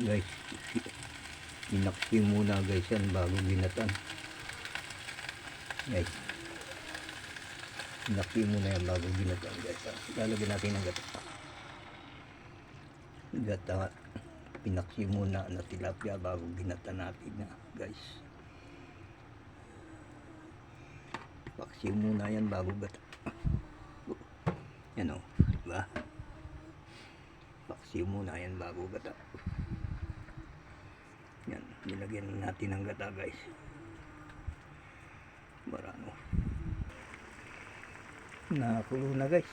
guys inakti muna guys yan bago ginatan guys inakti muna yan bago ginatan guys. Lalagyan natin ng gata. Gata pinaksi muna na tilapia bago ginatan natin na guys. Paksi muna yan bago gata. Yan o diba? Paksi muna yan bago gata nilagyan natin ng gata guys. Para ano. Nakakulo na guys.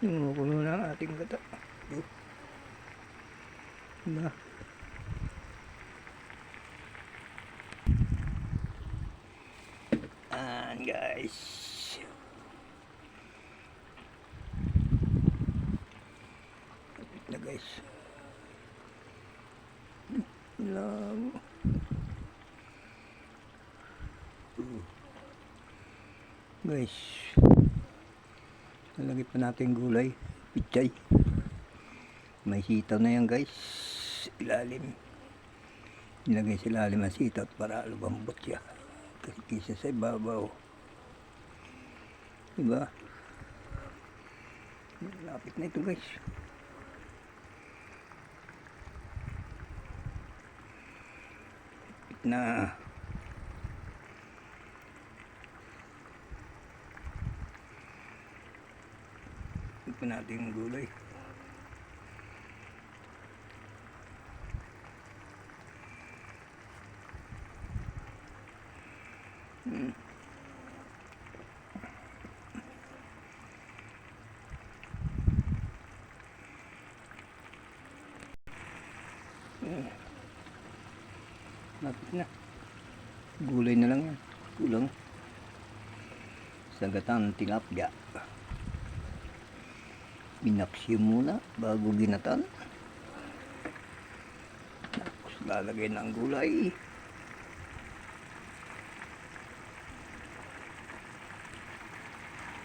Nakakulo na ang ating gata. Na. Ayan guys. Kapit na guys. Labo. Guys, nalagay pa natin gulay, pichay. May sitaw na yan guys, ilalim. Nilagay sa ilalim ang sitaw para lumambot siya. Kasi kisa sa ibabaw. Diba? Lapit na ito guys. Na ito natin yung gulay hmm. Lapit na. Gulay na lang yan. Kulang. Sagatan tilapia. Binaksi muna bago ginatan. Tapos lalagay ng gulay.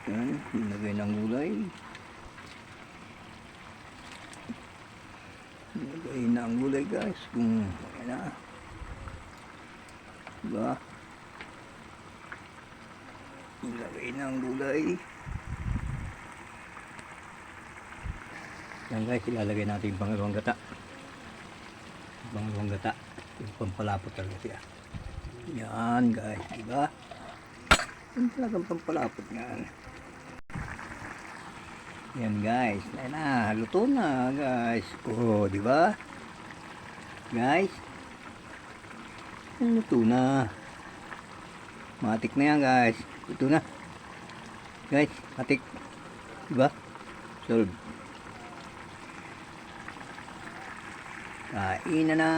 Yan, nilagay ng gulay. Nilagay na ang gulay guys. Kung yan na. Diba? Ilagay na ang gulay. Yan guys, ilalagay natin yung pangalawang gata. Pangalawang gata. Yung pampalapot talaga siya. Yan guys, diba? Yan talagang pampalapot yan. Yan guys, yan na, luto na guys. Oh, di ba? Guys, Luto na. Matik na yan guys. Luto na. Guys, matik. Diba? Solve. Kain na na.